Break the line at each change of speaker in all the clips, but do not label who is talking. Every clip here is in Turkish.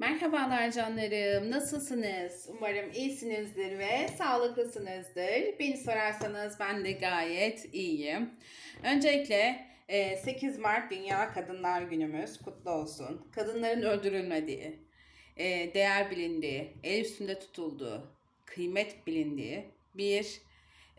Merhabalar canlarım. Nasılsınız? Umarım iyisinizdir ve sağlıklısınızdır. Beni sorarsanız ben de gayet iyiyim. Öncelikle e, 8 Mart Dünya Kadınlar Günümüz kutlu olsun. Kadınların öldürülmediği, e, değer bilindiği, el üstünde tutulduğu, kıymet bilindiği bir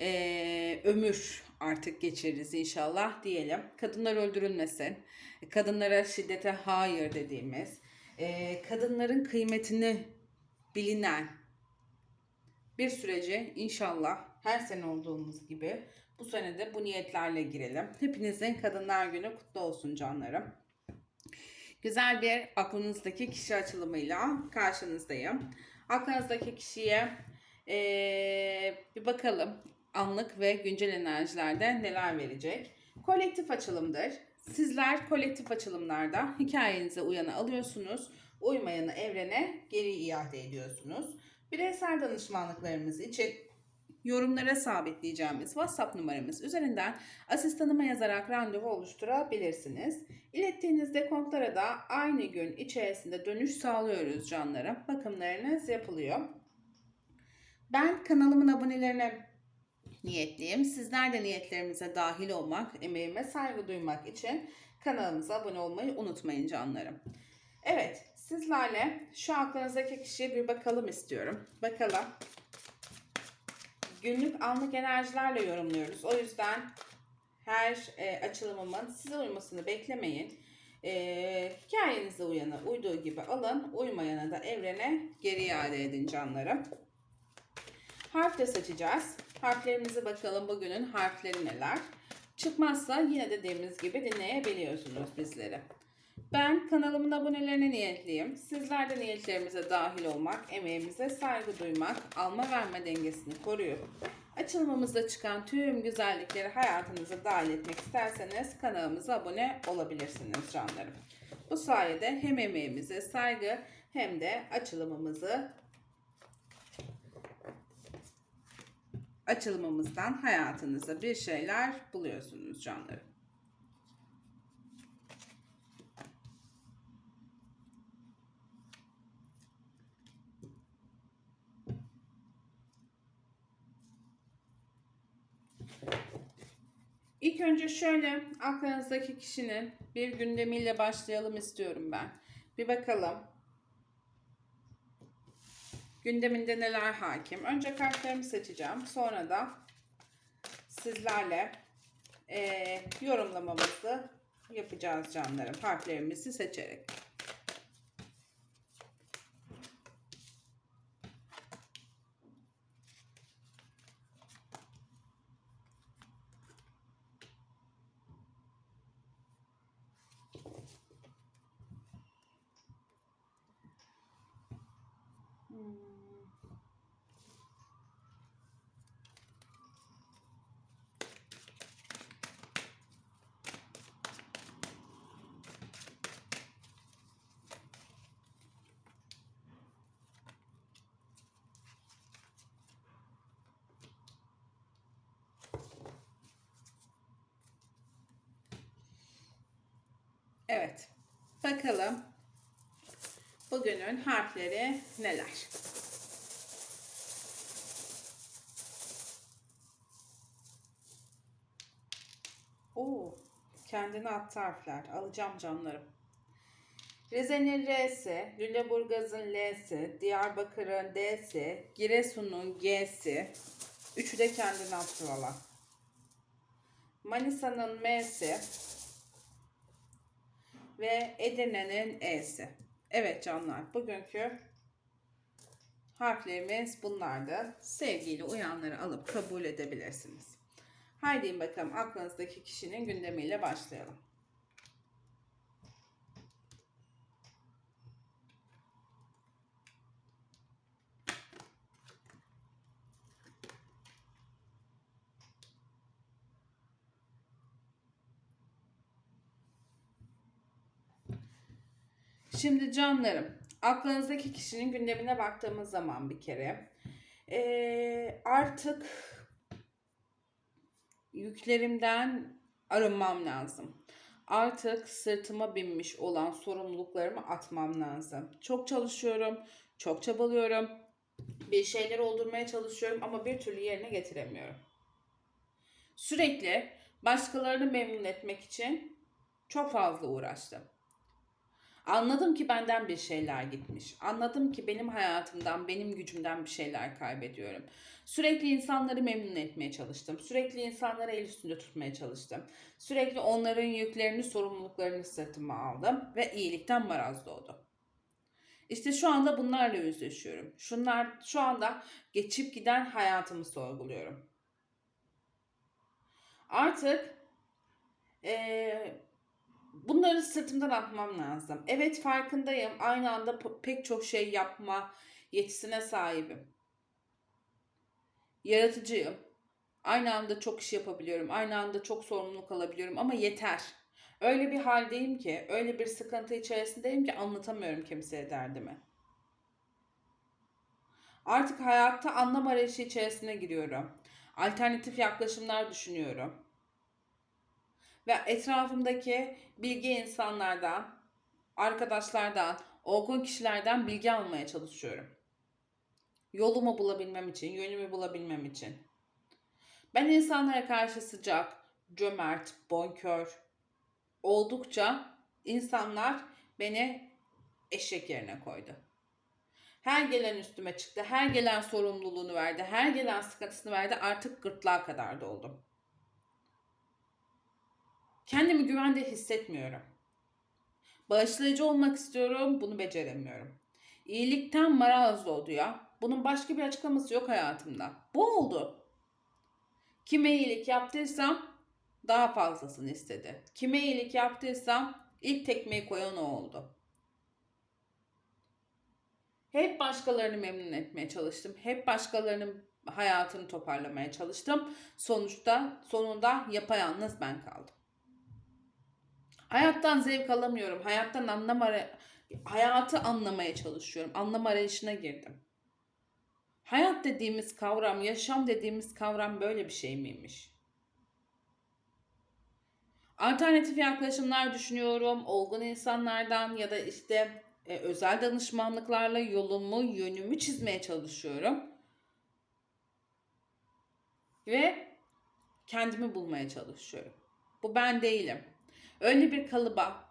e, ömür artık geçiririz inşallah diyelim. Kadınlar öldürülmesin. Kadınlara şiddete hayır dediğimiz, e, kadınların kıymetini bilinen bir sürece inşallah her sene olduğumuz gibi bu sene de bu niyetlerle girelim. Hepinizin Kadınlar Günü kutlu olsun canlarım. Güzel bir aklınızdaki kişi açılımıyla karşınızdayım. Aklınızdaki kişiye eee, bir bakalım anlık ve güncel enerjilerde neler verecek. Kolektif açılımdır. Sizler kolektif açılımlarda hikayenize uyanı alıyorsunuz. Uymayanı evrene geri iade ediyorsunuz. Bireysel danışmanlıklarımız için yorumlara sabitleyeceğimiz WhatsApp numaramız üzerinden asistanıma yazarak randevu oluşturabilirsiniz. İlettiğiniz dekontlara da aynı gün içerisinde dönüş sağlıyoruz canlarım. Bakımlarınız yapılıyor. Ben kanalımın abonelerine niyetliyim. Sizler de niyetlerimize dahil olmak, emeğime saygı duymak için kanalımıza abone olmayı unutmayın canlarım. Evet, sizlerle şu aklınızdaki kişiye bir bakalım istiyorum. Bakalım. Günlük anlık enerjilerle yorumluyoruz. O yüzden her e, açılımımın size uymasını beklemeyin. E, hikayenize uyanı uyduğu gibi alın. Uymayana da evrene geri iade edin canlarım. Harf de seçeceğiz. Harflerimize bakalım bugünün harfleri neler. Çıkmazsa yine dediğimiz gibi dinleyebiliyorsunuz bizleri. Ben kanalımın abonelerine niyetliyim. Sizler de niyetlerimize dahil olmak, emeğimize saygı duymak, alma verme dengesini koruyup açılmamızda çıkan tüm güzellikleri hayatınıza dahil etmek isterseniz kanalımıza abone olabilirsiniz canlarım. Bu sayede hem emeğimize saygı hem de açılımımızı açılımımızdan hayatınıza bir şeyler buluyorsunuz canlarım. İlk önce şöyle aklınızdaki kişinin bir gündemiyle başlayalım istiyorum ben. Bir bakalım. Gündeminde neler hakim? Önce kartlarımı seçeceğim. Sonra da sizlerle eee, yorumlamamızı yapacağız canlarım. Harflerimizi seçerek. Evet. Bakalım bugünün harfleri neler? Oo, kendine attı harfler. Alacağım canlarım. Rize'nin R'si, Lüleburgaz'ın L'si, Diyarbakır'ın D'si, Giresun'un G'si. Üçü de kendine attı valla. Manisa'nın M'si ve Edirne'nin E'si. Evet canlar, bugünkü harflerimiz bunlardı. Sevgiyle uyanları alıp kabul edebilirsiniz. Haydi bakalım aklınızdaki kişinin gündemiyle başlayalım. Şimdi canlarım, aklınızdaki kişinin gündemine baktığımız zaman bir kere eee, artık yüklerimden arınmam lazım. Artık sırtıma binmiş olan sorumluluklarımı atmam lazım. Çok çalışıyorum, çok çabalıyorum. Bir şeyler oldurmaya çalışıyorum ama bir türlü yerine getiremiyorum. Sürekli başkalarını memnun etmek için çok fazla uğraştım. Anladım ki benden bir şeyler gitmiş. Anladım ki benim hayatımdan, benim gücümden bir şeyler kaybediyorum. Sürekli insanları memnun etmeye çalıştım. Sürekli insanları el üstünde tutmaya çalıştım. Sürekli onların yüklerini, sorumluluklarını sırtıma aldım ve iyilikten maraz doğdu. İşte şu anda bunlarla yüzleşiyorum. Şunlar şu anda geçip giden hayatımı sorguluyorum. Artık eee bunları sırtımdan atmam lazım. Evet farkındayım. Aynı anda pek çok şey yapma yetisine sahibim. Yaratıcıyım. Aynı anda çok iş yapabiliyorum. Aynı anda çok sorumluluk alabiliyorum ama yeter. Öyle bir haldeyim ki, öyle bir sıkıntı içerisindeyim ki anlatamıyorum kimseye derdimi. Artık hayatta anlam arayışı içerisine giriyorum. Alternatif yaklaşımlar düşünüyorum. Ve etrafımdaki bilgi insanlardan, arkadaşlardan, olgun kişilerden bilgi almaya çalışıyorum. Yolumu bulabilmem için, yönümü bulabilmem için. Ben insanlara karşı sıcak, cömert, bonkör oldukça insanlar beni eşek yerine koydu. Her gelen üstüme çıktı, her gelen sorumluluğunu verdi, her gelen sıkıntısını verdi. Artık gırtlağa kadar doldum. Kendimi güvende hissetmiyorum. Bağışlayıcı olmak istiyorum, bunu beceremiyorum. İyilikten maraz oldu ya. Bunun başka bir açıklaması yok hayatımda. Bu oldu. Kime iyilik yaptıysam daha fazlasını istedi. Kime iyilik yaptıysam ilk tekmeyi koyan o oldu. Hep başkalarını memnun etmeye çalıştım. Hep başkalarının hayatını toparlamaya çalıştım. Sonuçta sonunda yapayalnız ben kaldım. Hayattan zevk alamıyorum. Hayattan anlam ara hayatı anlamaya çalışıyorum. Anlam arayışına girdim. Hayat dediğimiz kavram, yaşam dediğimiz kavram böyle bir şey miymiş? Alternatif yaklaşımlar düşünüyorum. Olgun insanlardan ya da işte e, özel danışmanlıklarla yolumu, yönümü çizmeye çalışıyorum. Ve kendimi bulmaya çalışıyorum. Bu ben değilim. Öyle bir kalıba,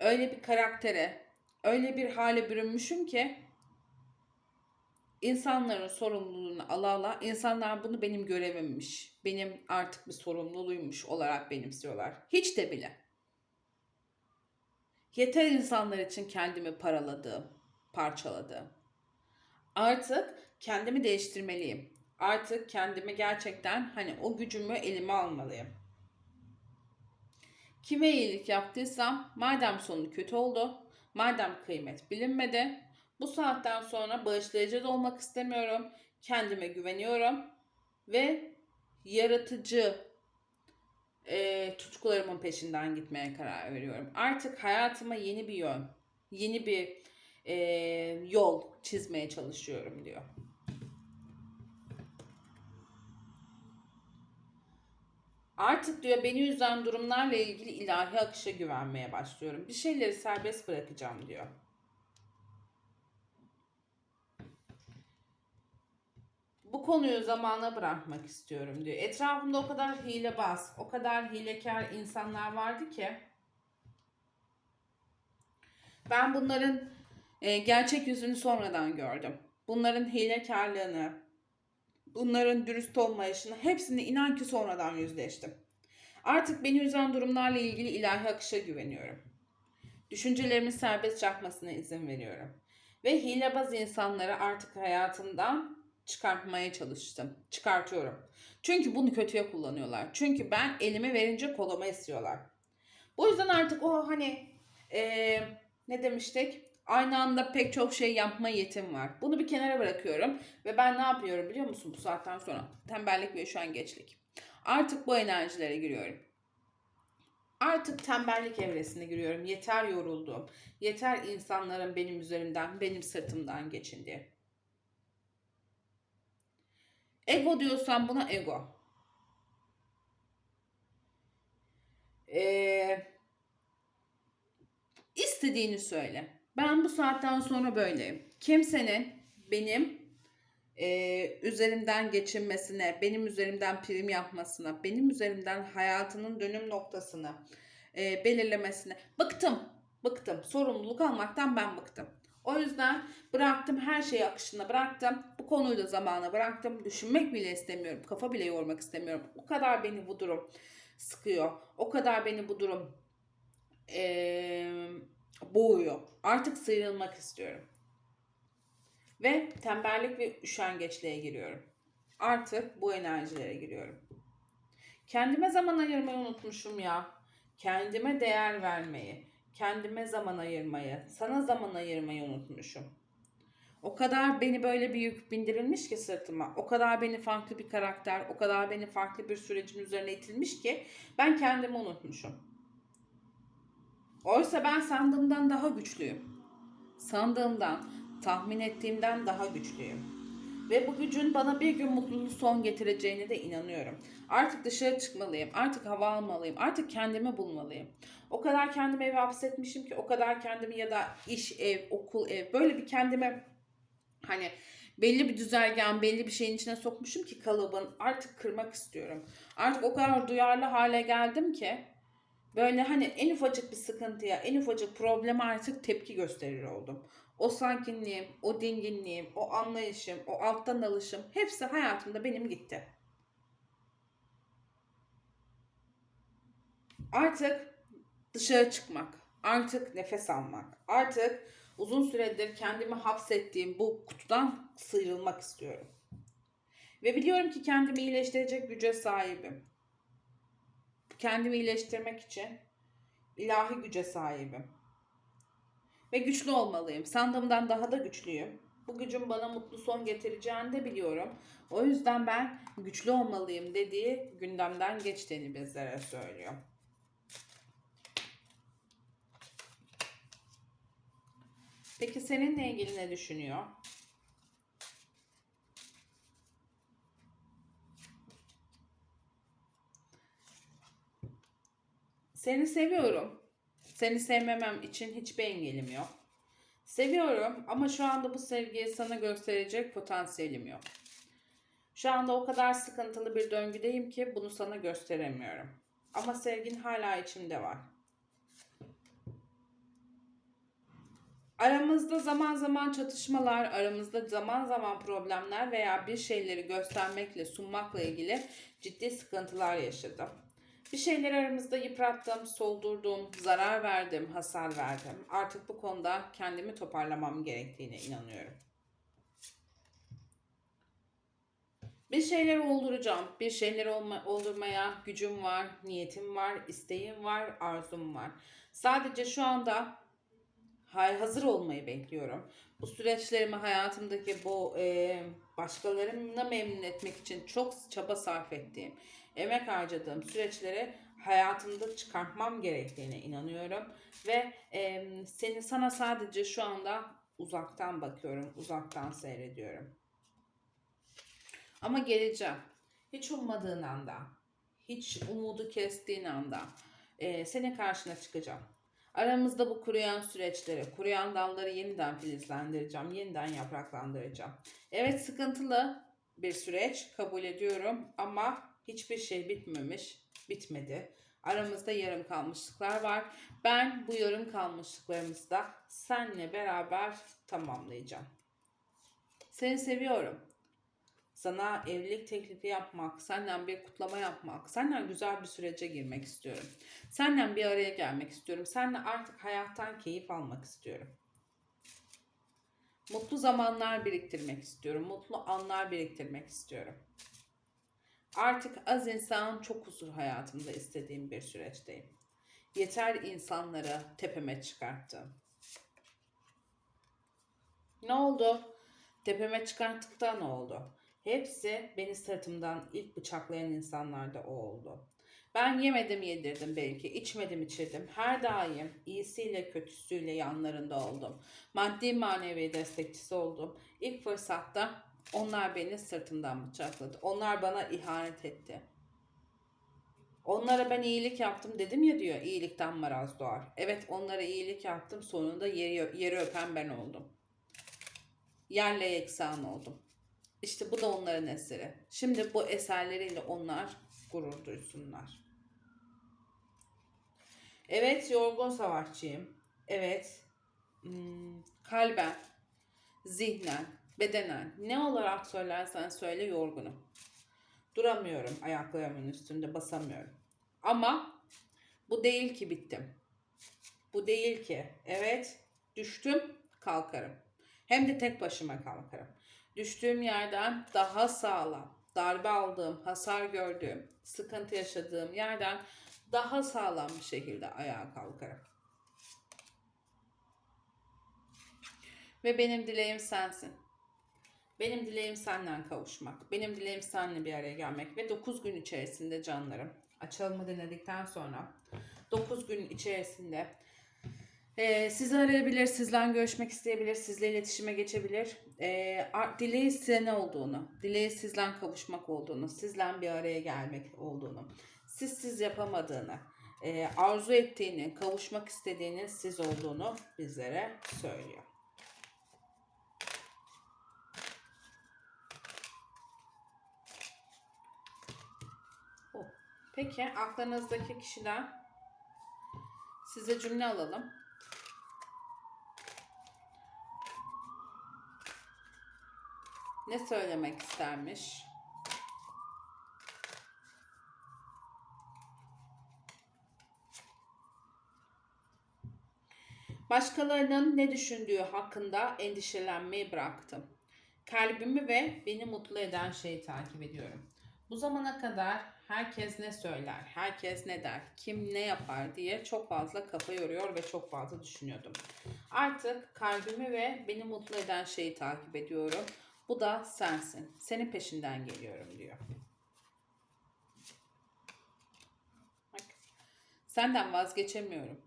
öyle bir karaktere, öyle bir hale bürünmüşüm ki insanların sorumluluğunu ala ala insanlar bunu benim görevimmiş, benim artık bir sorumluluğuymuş olarak benimsiyorlar. Hiç de bile. Yeter insanlar için kendimi paraladım, parçaladım. Artık kendimi değiştirmeliyim. Artık kendimi gerçekten hani o gücümü elime almalıyım. Kime iyilik yaptıysam madem sonu kötü oldu, madem kıymet bilinmedi, bu saatten sonra bağışlayıcı da olmak istemiyorum. Kendime güveniyorum ve yaratıcı e, tutkularımın peşinden gitmeye karar veriyorum. Artık hayatıma yeni bir yön, yeni bir e, yol çizmeye çalışıyorum diyor. Artık diyor beni üzen durumlarla ilgili ilahi akışa güvenmeye başlıyorum. Bir şeyleri serbest bırakacağım diyor. Bu konuyu zamana bırakmak istiyorum diyor. Etrafımda o kadar hilebaz, o kadar hilekar insanlar vardı ki ben bunların e, gerçek yüzünü sonradan gördüm. Bunların hilekarlığını, bunların dürüst olmayışını hepsini inan ki sonradan yüzleştim. Artık beni üzen durumlarla ilgili ilahi akışa güveniyorum. Düşüncelerimin serbest çakmasına izin veriyorum. Ve hilebaz insanları artık hayatımdan çıkartmaya çalıştım. Çıkartıyorum. Çünkü bunu kötüye kullanıyorlar. Çünkü ben elime verince koluma istiyorlar. Bu yüzden artık o hani ee, ne demiştik? Aynı anda pek çok şey yapma yetim var. Bunu bir kenara bırakıyorum. Ve ben ne yapıyorum biliyor musun bu saatten sonra? Tembellik ve şu an geçlik. Artık bu enerjilere giriyorum. Artık tembellik evresine giriyorum. Yeter yoruldum. Yeter insanların benim üzerimden, benim sırtımdan geçin diye. Ego diyorsan buna ego. Ee, İstediğini söyle. Ben bu saatten sonra böyleyim. Kimsenin benim e, üzerimden geçinmesine, benim üzerimden prim yapmasına, benim üzerimden hayatının dönüm noktasını e, belirlemesine bıktım. Bıktım. Sorumluluk almaktan ben bıktım. O yüzden bıraktım her şeyi akışına bıraktım. Bu konuyu da zamana bıraktım. Düşünmek bile istemiyorum. Kafa bile yormak istemiyorum. O kadar beni bu durum sıkıyor. O kadar beni bu durum eee, boğuyor. Artık sıyrılmak istiyorum. Ve tembellik ve üşengeçliğe giriyorum. Artık bu enerjilere giriyorum. Kendime zaman ayırmayı unutmuşum ya. Kendime değer vermeyi, kendime zaman ayırmayı, sana zaman ayırmayı unutmuşum. O kadar beni böyle bir yük bindirilmiş ki sırtıma. O kadar beni farklı bir karakter, o kadar beni farklı bir sürecin üzerine itilmiş ki ben kendimi unutmuşum. Oysa ben sandığımdan daha güçlüyüm. Sandığımdan, tahmin ettiğimden daha güçlüyüm. Ve bu gücün bana bir gün mutluluğu son getireceğine de inanıyorum. Artık dışarı çıkmalıyım, artık hava almalıyım, artık kendimi bulmalıyım. O kadar kendimi eve hapsetmişim ki, o kadar kendimi ya da iş, ev, okul, ev böyle bir kendime hani belli bir düzergen, belli bir şeyin içine sokmuşum ki kalıbın artık kırmak istiyorum. Artık o kadar duyarlı hale geldim ki böyle hani en ufacık bir sıkıntıya, en ufacık probleme artık tepki gösterir oldum. O sakinliğim, o dinginliğim, o anlayışım, o alttan alışım hepsi hayatımda benim gitti. Artık dışarı çıkmak, artık nefes almak, artık uzun süredir kendimi hapsettiğim bu kutudan sıyrılmak istiyorum. Ve biliyorum ki kendimi iyileştirecek güce sahibim. Kendimi iyileştirmek için ilahi güce sahibim. Ve güçlü olmalıyım. Sandığımdan daha da güçlüyüm. Bu gücün bana mutlu son getireceğini de biliyorum. O yüzden ben güçlü olmalıyım dediği gündemden geçtiğini bizlere söylüyor. Peki seninle ilgili ne düşünüyor? Seni seviyorum. Seni sevmemem için hiçbir engelim yok. Seviyorum ama şu anda bu sevgiyi sana gösterecek potansiyelim yok. Şu anda o kadar sıkıntılı bir döngüdeyim ki bunu sana gösteremiyorum. Ama sevgin hala içimde var. Aramızda zaman zaman çatışmalar, aramızda zaman zaman problemler veya bir şeyleri göstermekle, sunmakla ilgili ciddi sıkıntılar yaşadım. Bir şeyleri aramızda yıprattım, soldurdum, zarar verdim, hasar verdim. Artık bu konuda kendimi toparlamam gerektiğine inanıyorum. Bir şeyleri olduracağım. Bir şeyleri olma, oldurmaya gücüm var, niyetim var, isteğim var, arzum var. Sadece şu anda hazır olmayı bekliyorum. Bu süreçlerimi hayatımdaki bu e, başkalarını memnun etmek için çok çaba sarf ettiğim, emek harcadığım süreçleri hayatımda çıkartmam gerektiğine inanıyorum ve e, seni sana sadece şu anda uzaktan bakıyorum, uzaktan seyrediyorum. Ama geleceğim. Hiç ummadığın anda, hiç umudu kestiğin anda e, senin karşına çıkacağım. Aramızda bu kuruyan süreçleri, kuruyan dalları yeniden filizlendireceğim, yeniden yapraklandıracağım. Evet sıkıntılı bir süreç kabul ediyorum ama hiçbir şey bitmemiş, bitmedi. Aramızda yarım kalmışlıklar var. Ben bu yarım kalmışlıklarımızı da senle beraber tamamlayacağım. Seni seviyorum. Sana evlilik teklifi yapmak, senden bir kutlama yapmak, senden güzel bir sürece girmek istiyorum. Senden bir araya gelmek istiyorum. Seninle artık hayattan keyif almak istiyorum. Mutlu zamanlar biriktirmek istiyorum. Mutlu anlar biriktirmek istiyorum. Artık az insan çok huzur hayatımda istediğim bir süreçteyim. Yeter insanları tepeme çıkarttım. Ne oldu? Tepeme çıkarttıkta ne oldu? Hepsi beni sırtımdan ilk bıçaklayan insanlarda o oldu. Ben yemedim yedirdim belki, içmedim içirdim. Her daim iyisiyle kötüsüyle yanlarında oldum. Maddi manevi destekçisi oldum. İlk fırsatta onlar beni sırtımdan bıçakladı. Onlar bana ihanet etti. Onlara ben iyilik yaptım dedim ya diyor iyilikten maraz doğar. Evet onlara iyilik yaptım sonunda yeri, yeri öpen ben oldum. Yerle yeksan oldum. İşte bu da onların eseri. Şimdi bu eserleriyle onlar gurur duysunlar. Evet yorgun savaşçıyım. Evet hmm, kalben, zihnen, bedenen ne olarak söylersen söyle yorgunum. Duramıyorum ayaklarımın üstünde basamıyorum. Ama bu değil ki bittim. Bu değil ki. Evet düştüm kalkarım. Hem de tek başıma kalkarım. Düştüğüm yerden daha sağlam, darbe aldığım, hasar gördüğüm, sıkıntı yaşadığım yerden daha sağlam bir şekilde ayağa kalkarım. Ve benim dileğim sensin. Benim dileğim senden kavuşmak. Benim dileğim seninle bir araya gelmek. Ve 9 gün içerisinde canlarım. Açılımı denedikten sonra 9 gün içerisinde e, sizi arayabilir, sizle görüşmek isteyebilir, sizle iletişime geçebilir. E, ar- dileği size ne olduğunu, dileği sizle kavuşmak olduğunu, sizle bir araya gelmek olduğunu, siz siz yapamadığını, e, arzu ettiğini, kavuşmak istediğinin siz olduğunu bizlere söylüyor. Oh. Peki aklınızdaki kişiden size cümle alalım. Ne söylemek istermiş? Başkalarının ne düşündüğü hakkında endişelenmeyi bıraktım. Kalbimi ve beni mutlu eden şeyi takip ediyorum. Bu zamana kadar herkes ne söyler, herkes ne der, kim ne yapar diye çok fazla kafa yoruyor ve çok fazla düşünüyordum. Artık kalbimi ve beni mutlu eden şeyi takip ediyorum. Bu da sensin. Senin peşinden geliyorum diyor. Bak. Senden vazgeçemiyorum.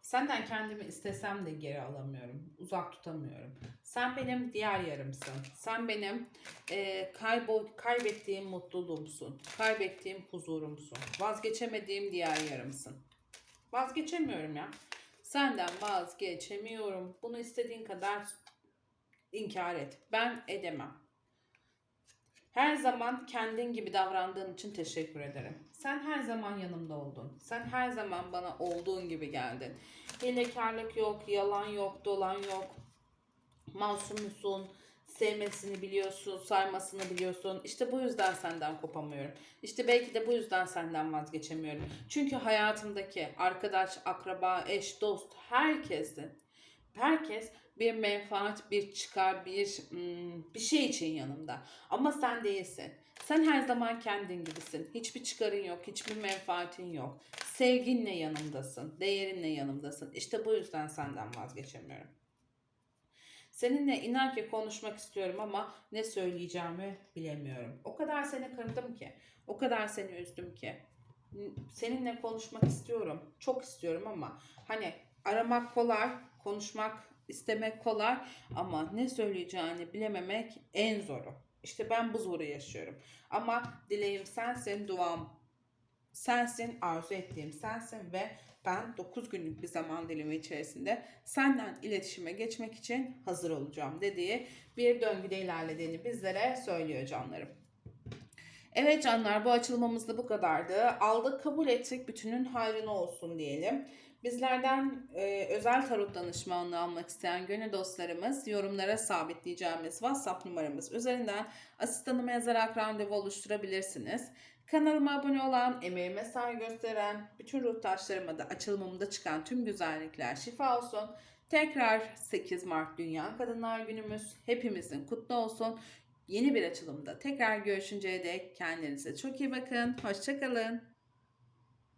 Senden kendimi istesem de geri alamıyorum. Uzak tutamıyorum. Sen benim diğer yarımsın. Sen benim e, kaybol, kaybettiğim mutluluğumsun. Kaybettiğim huzurumsun. Vazgeçemediğim diğer yarımsın. Vazgeçemiyorum ya. Senden vazgeçemiyorum. Bunu istediğin kadar inkar et. Ben edemem. Her zaman kendin gibi davrandığın için teşekkür ederim. Sen her zaman yanımda oldun. Sen her zaman bana olduğun gibi geldin. Hilekarlık yok, yalan yok, dolan yok. Masumsun, sevmesini biliyorsun, saymasını biliyorsun. İşte bu yüzden senden kopamıyorum. İşte belki de bu yüzden senden vazgeçemiyorum. Çünkü hayatımdaki arkadaş, akraba, eş, dost herkesin herkes bir menfaat, bir çıkar, bir hmm, bir şey için yanımda. Ama sen değilsin. Sen her zaman kendin gibisin. Hiçbir çıkarın yok, hiçbir menfaatin yok. Sevginle yanımdasın, değerinle yanımdasın. İşte bu yüzden senden vazgeçemiyorum. Seninle inan ki konuşmak istiyorum ama ne söyleyeceğimi bilemiyorum. O kadar seni kırdım ki, o kadar seni üzdüm ki. Seninle konuşmak istiyorum, çok istiyorum ama hani aramak kolay, konuşmak istemek kolay ama ne söyleyeceğini bilememek en zoru. İşte ben bu zoru yaşıyorum. Ama dileğim sensin, duam sensin, arzu ettiğim sensin ve ben 9 günlük bir zaman dilimi içerisinde senden iletişime geçmek için hazır olacağım dediği bir döngüde ilerlediğini bizlere söylüyor canlarım. Evet canlar bu açılmamız da bu kadardı. Aldık kabul ettik bütünün hayrına olsun diyelim. Bizlerden e, özel tarot danışmanlığı almak isteyen gönül dostlarımız yorumlara sabitleyeceğimiz WhatsApp numaramız üzerinden asistanıma yazarak randevu oluşturabilirsiniz. Kanalıma abone olan, emeğime saygı gösteren bütün ruhtaşlarıma da açılımımda çıkan tüm güzellikler şifa olsun. Tekrar 8 Mart Dünya Kadınlar Günümüz hepimizin kutlu olsun. Yeni bir açılımda tekrar görüşünceye dek kendinize çok iyi bakın. Hoşçakalın.